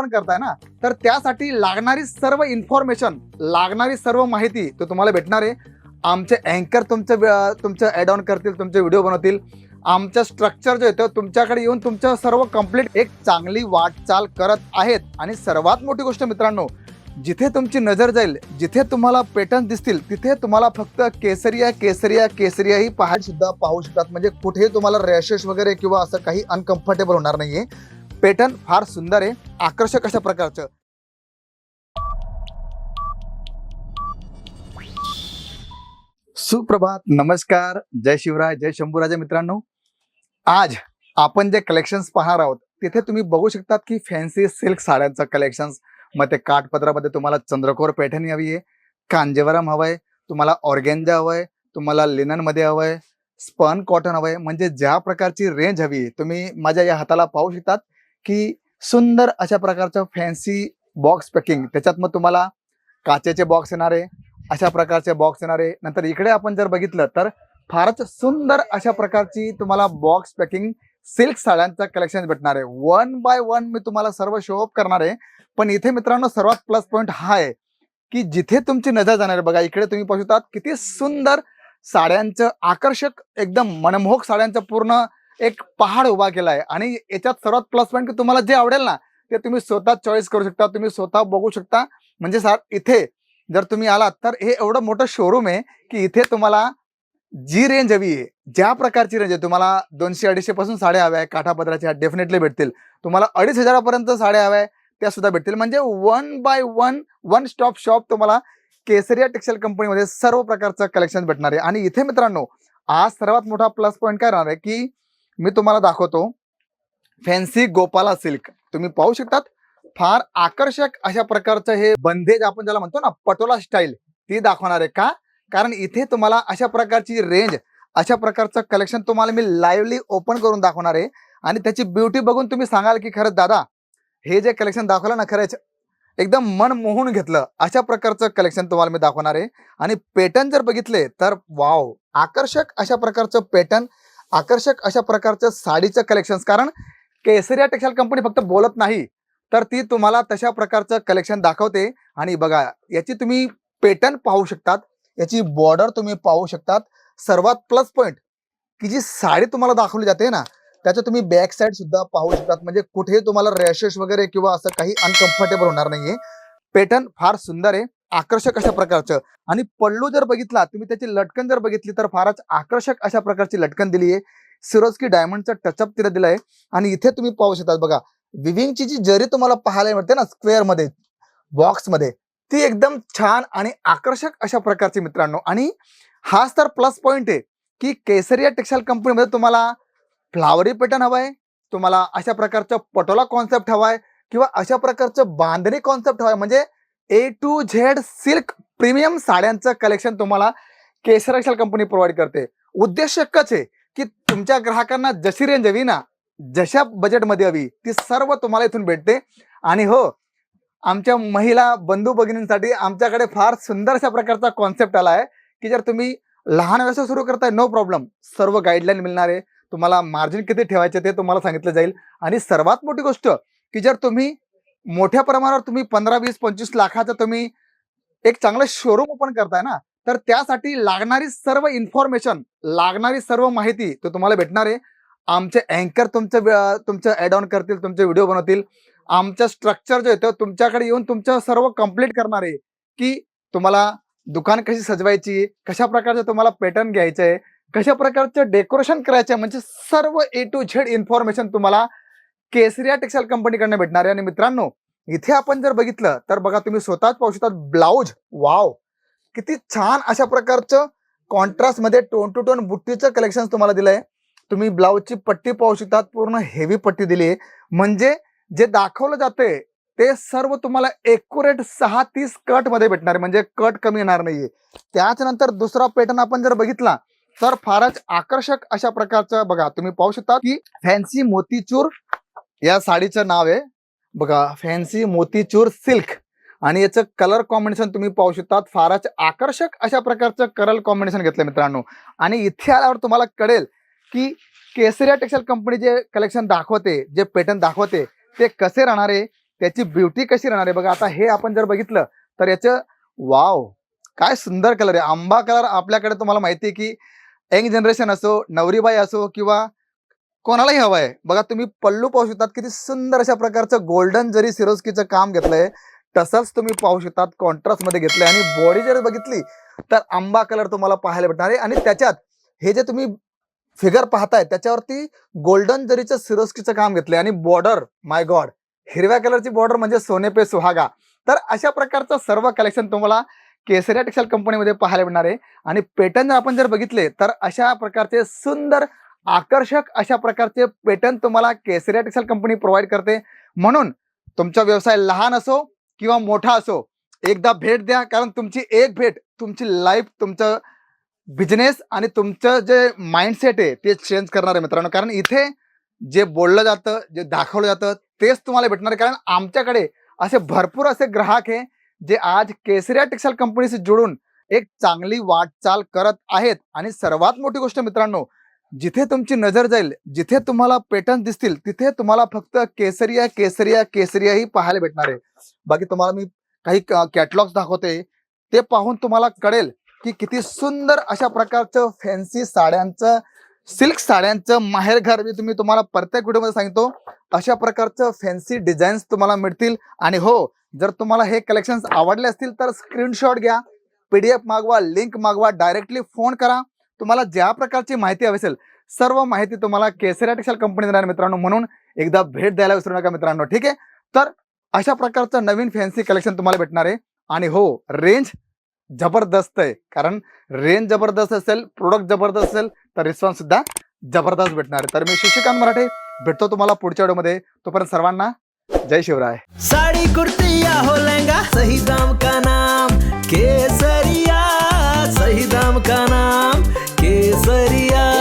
आपण करताय ना तर त्यासाठी लागणारी सर्व इन्फॉर्मेशन लागणारी सर्व माहिती तो तुम्हाला भेटणार आहे. आमचे अँकर तुमचं तुमचं ॲड ऑन करतील तुमचे व्हिडिओ बनवतील. आमचं स्ट्रक्चर जे येतो तुमच्याकडे येऊन तुमचं सर्व कंप्लीट एक चांगली वाटचाल करत आहेत. आणि सर्वात मोठी गोष्ट मित्रांनो जिथे तुमची नजर जाईल जिथे तुम्हाला पॅटर्न दिसतील तिथे तुम्हाला फक्त केसरिया केसरिया केसरिया ही पाहायला सुद्धा पाहू शकतात. म्हणजे कुठेही तुम्हाला रॅशेस वगैरे किंवा असं काही अनकम्फर्टेबल होणार नाहीये. पॅटर्न फार सुंदर आहे. आकर्षक अशा प्रकारचं. सुप्रभात नमस्कार. जय शिवराय जय शंभूराजे मित्रांनो. आज आपण जे कलेक्शन्स पाहणार आहोत तिथे तुम्ही बघू शकतात की फॅन्सी सिल्क साड्यांचं कलेक्शन्स मग ते काठपदरामध्ये तुम्हाला चंद्रकोर पैठणी हवी आहे कांजेवरम हवंय तुम्हाला ऑर्गेंजा हवंय तुम्हाला लिननमध्ये हवंय स्पन कॉटन हवंय. म्हणजे ज्या प्रकारची रेंज हवी आहे तुम्ही माझ्या या हाताला पाहू शकतात. की सुंदर अशा प्रकारचं फॅन्सी बॉक्स पॅकिंग त्याच्यात मग तुम्हाला काचेचे बॉक्स येणार आहे अशा प्रकारचे बॉक्स येणार आहे. नंतर इकडे आपण जर बघितलं तर फारच सुंदर अशा प्रकारची तुम्हाला बॉक्स पॅकिंग सिल्क साड्यांचं कलेक्शन भेटणार आहे. वन बाय वन मी तुम्हाला सर्व शो अप करणार आहे. पण इथे मित्रांनो सर्वात प्लस पॉईंट हा आहे की जिथे तुमची नजर जाणार आहे. बघा इकडे तुम्ही पाहू शकतात किती सुंदर साड्यांचं आकर्षक एकदम मनमोहक साड्यांचं पूर्ण एक पहाड उभा केला आहे आणि याच्यात सर्वात प्लस पॉईंट की तुम्हाला जे आवडेल ना ते तुम्ही स्वतः चॉईस करू शकता तुम्ही स्वतः बघू शकता. म्हणजे सर इथे जर तुम्ही आलात तर हे एवढं मोठं शोरूम आहे की इथे तुम्हाला जी रेंज हवी आहे ज्या प्रकारची रेंज आहे तुम्हाला दोनशे अडीचशे पासून साड्या हव्या आहे काठापदराच्या डेफिनेटली भेटतील. तुम्हाला अडीच हजारापर्यंत साड्या हव्या आहे त्या सुद्धा भेटतील. म्हणजे one by one one stop shop तुम्हाला केसरिया टेक्सटाईल कंपनीमध्ये सर्व प्रकारचं कलेक्शन भेटणार आहे. आणि इथे मित्रांनो आज सर्वात मोठा प्लस पॉईंट काय राहणार आहे की मी तुम्हाला दाखवतो. फॅन्सी गोपाला सिल्क तुम्ही पाहू शकतात. फार आकर्षक अशा प्रकारचं हे बंदेज आपण ज्याला म्हणतो ना पटोला स्टाईल ती दाखवणार आहे का? कारण इथे तुम्हाला अशा प्रकारची रेंज अशा प्रकारचं कलेक्शन तुम्हाला मी लाईव्हली ओपन करून दाखवणार आहे. आणि त्याची ब्युटी बघून तुम्ही सांगाल की खरंच दादा हे जे कलेक्शन दाखवलं ना खरंच एकदम मन मोहून घेतलं. अशा प्रकारचं कलेक्शन तुम्हाला मी दाखवणार आहे. आणि पॅटर्न जर बघितले तर वाव आकर्षक अशा प्रकारचं पॅटर्न आकर्षक अशा प्रकारच्या साडीचं कलेक्शन कारण केसरिया टेक्सटाईल कंपनी फक्त बोलत नाही तर ती तुम्हाला तशा प्रकारचं कलेक्शन दाखवते. आणि बघा याची तुम्ही पॅटर्न पाहू शकतात. याची बॉर्डर तुम्ही पाहू शकतात. सर्वात प्लस पॉईंट की जी साडी तुम्हाला दाखवली जाते ना त्याचं तुम्ही बॅक साईड सुद्धा पाहू शकतात. म्हणजे कुठेही तुम्हाला रॅशेस वगैरे किंवा असं काही अनकम्फर्टेबल होणार नाहीये. पॅटर्न फार सुंदर आहे. आकर्षक अशा प्रकारचं. आणि पल्लू जर बघितला तुम्ही त्याची लटकन जर बघितली तर फारच आकर्षक अशा प्रकारची लटकन दिली आहे. सिरोस्की डायमंडचा टचअप तिला दिलाय. आणि इथे तुम्ही पाहू शकता बघा विविंगची जी जरी तुम्हाला पाहायला मिळते ना स्क्वेअरमध्ये बॉक्समध्ये ती एकदम छान आणि आकर्षक अशा प्रकारची मित्रांनो. आणि हाच तर प्लस पॉइंट आहे की केसरिया टेक्सटाईल कंपनीमध्ये तुम्हाला फ्लावरी पॅटर्न हवाय तुम्हाला अशा प्रकारचं पटोला कॉन्सेप्ट हवाय किंवा अशा प्रकारचं बांधणी कॉन्सेप्ट हवाय. म्हणजे A to Z silk premium साड्यांचं कलेक्शन तुम्हाला केसर कंपनी प्रोव्हाइड करते. उद्देश एकच आहे की तुमच्या ग्राहकांना जशी रेंज हवी ना जशा बजेटमध्ये हवी ती सर्व तुम्हाला इथून भेटते. आणि हो आमच्या महिला बंधू भगिनींसाठी आमच्याकडे फार सुंदर अशा प्रकारचा कॉन्सेप्ट आला आहे की जर तुम्ही लहान व्यवसाय सुरू करताय नो प्रॉब्लेम सर्व गाईडलाईन मिळणार आहे. तुम्हाला मार्जिन किती ठेवायचे ते तुम्हाला सांगितलं जाईल. आणि सर्वात मोठी गोष्ट की जर तुम्ही मोठ्या प्रमाणावर तुम्ही पंधरा वीस पंचवीस लाखाचं तुम्ही एक चांगलं शोरूम ओपन करताय ना तर त्यासाठी लागणारी सर्व इन्फॉर्मेशन लागणारी सर्व माहिती तो तुम्हाला भेटणार आहे. आमचे अँकर तुमचं तुमचं ॲड ऑन करतील तुमचे व्हिडिओ बनवतील. आमचं स्ट्रक्चर जो येतो तुमच्याकडे येऊन तुमचं सर्व कंप्लीट करणार आहे की तुम्हाला दुकान कशी सजवायची कशा प्रकारचं तुम्हाला पॅटर्न घ्यायचं आहे कशा प्रकारचं डेकोरेशन करायचं म्हणजे सर्व ए टू झेड इन्फॉर्मेशन तुम्हाला केसरिया टेक्सटाईल कंपनीकडनं भेटणार आहे. आणि मित्रांनो इथे आपण जर बघितलं तर बघा तुम्ही स्वतःच पाहू शकता ब्लाऊज. वाव! किती छान अशा प्रकारचं कॉन्ट्रास्टमध्ये टोन टू टोन बुट्टीचं कलेक्शन तुम्हाला दिलंय. तुम्ही ब्लाऊजची पट्टी पाहू शकतात पूर्ण हेवी पट्टी दिली आहे. म्हणजे जे दाखवलं जाते ते सर्व तुम्हाला एक्युरेट सहा तीस कटमध्ये भेटणार आहे. म्हणजे कट कमी येणार नाहीये. त्याच्यानंतर दुसरा पॅटर्न आपण जर बघितला तर फारच आकर्षक अशा प्रकारचं बघा तुम्ही पाहू शकता की फॅन्सी मोतीचूर या साडीचं नाव आहे. बघा फॅन्सी मोतीचूर सिल्क आणि याचं कलर कॉम्बिनेशन तुम्ही पाहू शकतात. फारच आकर्षक अशा प्रकारचं कलर कॉम्बिनेशन घेतलं मित्रांनो. आणि इथे आल्यावर तुम्हाला कळेल की केसरिया टेक्सटाईल कंपनी जे कलेक्शन दाखवते जे पॅटर्न दाखवते ते कसे राहणार आहे त्याची ब्युटी कशी राहणार. आहे बघा आता हे आपण जर बघितलं तर याचं वाव काय सुंदर कलर आहे. आंबा कलर आपल्याकडे तुम्हाला माहिती आहे की यंग जनरेशन असो नवरीबाई असो किंवा कोणालाही हवं आहे बघा तुम्ही पल्लू पाहू शकतात किती सुंदर अशा प्रकारचं गोल्डन जरी सिरोस्कीचं काम घेतलंय तसंच तुम्ही पाहू शकतात कॉन्ट्रास्टमध्ये घेतलंय आणि बॉडी जर बघितली तर आंबा कलर तुम्हाला पाहायला भेटणार आहे. आणि त्याच्यात हे जे तुम्ही फिगर पाहताय त्याच्यावरती गोल्डन जरीचं सिरोस्कीचं काम घेतलंय आणि बॉर्डर माय गॉड हिरव्या कलरची बॉर्डर म्हणजे सोने पे सुहागा. तर अशा प्रकारचं सर्व कलेक्शन तुम्हाला केसरिया टेक्सटाईल कंपनीमध्ये पाहायला मिळणार आहे. आणि पेटर्न जर आपण जर बघितले तर अशा प्रकारचे सुंदर आकर्षक अशा प्रकारचे पेटर्न तुम्हाला केसरिया टेक्सटाईल कंपनी प्रोव्हाइड करते. म्हणून तुमचा व्यवसाय लहान असो किंवा मोठा असो एकदा भेट द्या कारण तुमची एक भेट तुमची लाईफ तुमचं बिझनेस आणि तुमचं जे माइंडसेट आहे ते चेंज करणार आहे मित्रांनो. कारण इथे जे बोललं जातं जे दाखवलं जातं तेच तुम्हाला भेटणार आहे. कारण आमच्याकडे असे भरपूर असे ग्राहक आहे जे आज केसरिया टेक्सटाईल कंपनीशी जोडून एक चांगली वाटचाल करत आहेत. आणि सर्वात मोठी गोष्ट मित्रांनो जिथे तुमची नजर जाईल जिथे तुम्हाला पेटर्न दिसतील तिथे तुम्हाला फक्त केसरिया केसरिया केसरिया ही पाहायला भेटणार आहे. बाकी तुम्हाला मी काही कॅटलॉग्स दाखवते ते पाहून तुम्हाला कळेल की किती सुंदर अशा प्रकारचं फॅन्सी साड्यांचं सिल्क साड्यांचं माहेरघर मी तुम्ही तुम्हाला प्रत्येक व्हिडिओमध्ये सांगतो. अशा प्रकारचं फॅन्सी डिझाईन्स तुम्हाला मिळतील. आणि हो जर तुम्हाला हे कलेक्शन आवडले असतील तर स्क्रीनशॉट घ्या पीडीएफ मागवा लिंक मागवा डायरेक्टली फोन करा. तुम्हाला ज्या प्रकारची माहिती हवी असेल सर्व माहिती तुम्हाला केसऱ्या टेक्सटाईल कंपनी देणार मित्रांनो. म्हणून एकदा भेट द्यायला विसरू नका मित्रांनो. ठीक आहे? तर अशा प्रकारचं नवीन फॅन्सी कलेक्शन तुम्हाला भेटणार आहे. आणि हो रेंज जबरदस्त आहे. कारण रेंज जबरदस्त असेल प्रोडक्ट जबरदस्त असेल तर रिस्पॉन्स सुद्धा जबरदस्त भेटणार आहे. तर मी शिक्षिकांत मराठे भेटतो तुम्हाला पुढच्या वेळेमध्ये तोपर्यंत सर्वांना जय शिवराय. साडी कुर्ती हो लहंगा सही दाम का नाम? केसरिया सही दाम का नाम? नजरिया